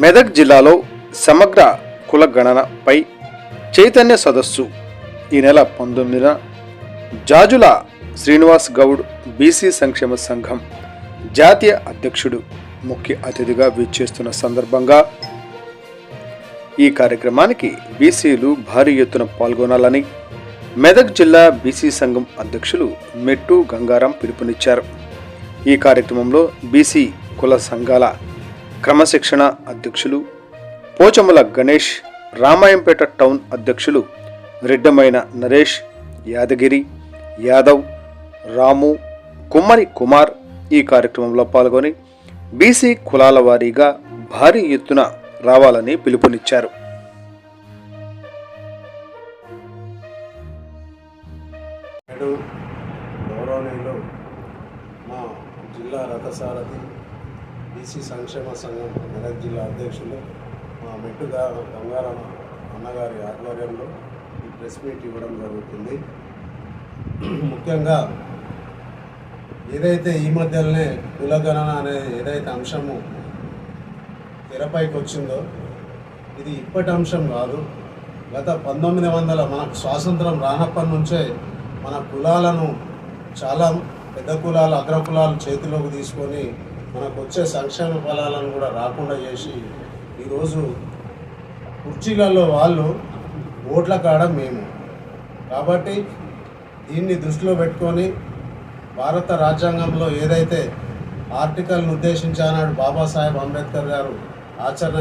మెదక్ జిల్లాలో సమగ్ర కుల గణనపై చైతన్య సదస్సు ఈ నెల పంతొమ్మిదిన జాజుల శ్రీనివాస్ గౌడ్ బీసీ సంక్షేమ సంఘం జాతీయ అధ్యక్షుడు ముఖ్య అతిథిగా విచ్చేస్తున్న సందర్భంగా ఈ కార్యక్రమానికి బీసీలు భారీ ఎత్తున పాల్గొనాలని మెదక్ జిల్లా బీసీ సంఘం అధ్యక్షులు మెట్టు గంగారాం పిలుపునిచ్చారు. ఈ కార్యక్రమంలో బీసీ కుల సంఘాల క్రమశిక్షణ అధ్యక్షులు పోచముల గణేష్ రామాయంపేట టౌన్ అధ్యక్షులు రెడ్డమైన నరేష్ యాదగిరి యాదవ్ రాము కుమ్మరి కుమార్ ఈ కార్యక్రమంలో పాల్గొని బీసీ కులాల వారీగా భారీ ఎత్తున రావాలని పిలుపునిచ్చారు. గౌరవనీయులు మా జిల్లా రథసారథి బీసీ సంక్షేమ సంఘం మెదక్ జిల్లా అధ్యక్షులు మా మెట్టుగా గంగారామ అన్నగారి ఆధ్వర్యంలో ఈ ప్రెస్ మీట్ ఇవ్వడం జరుగుతుంది. ముఖ్యంగా ఏదైతే ఈ మధ్యలోనే కులగణన అనే ఏదైతే అంశము తెరపైకి వచ్చిందో ఇది ఇప్పటి అంశం కాదు. గత పంతొమ్మిది వందల మనకు స్వాతంత్రం రానప్పటి నుంచే మన కులాలను చాలా పెద్ద కులాలు అగ్ర కులాలు చేతిలోకి తీసుకొని మనకు వచ్చే సంక్షేమ ఫలాలను కూడా రాకుండా చేసి ఈరోజు కుర్చీలలో వాళ్ళు ఓట్ల కాడ మేము. కాబట్టి దీన్ని దృష్టిలో పెట్టుకొని భారత రాజ్యాంగంలో ఏదైతే ఆర్టికల్ను ఉద్దేశించి ఆనాడు బాబాసాహెబ్ అంబేద్కర్ గారు ఆచరణ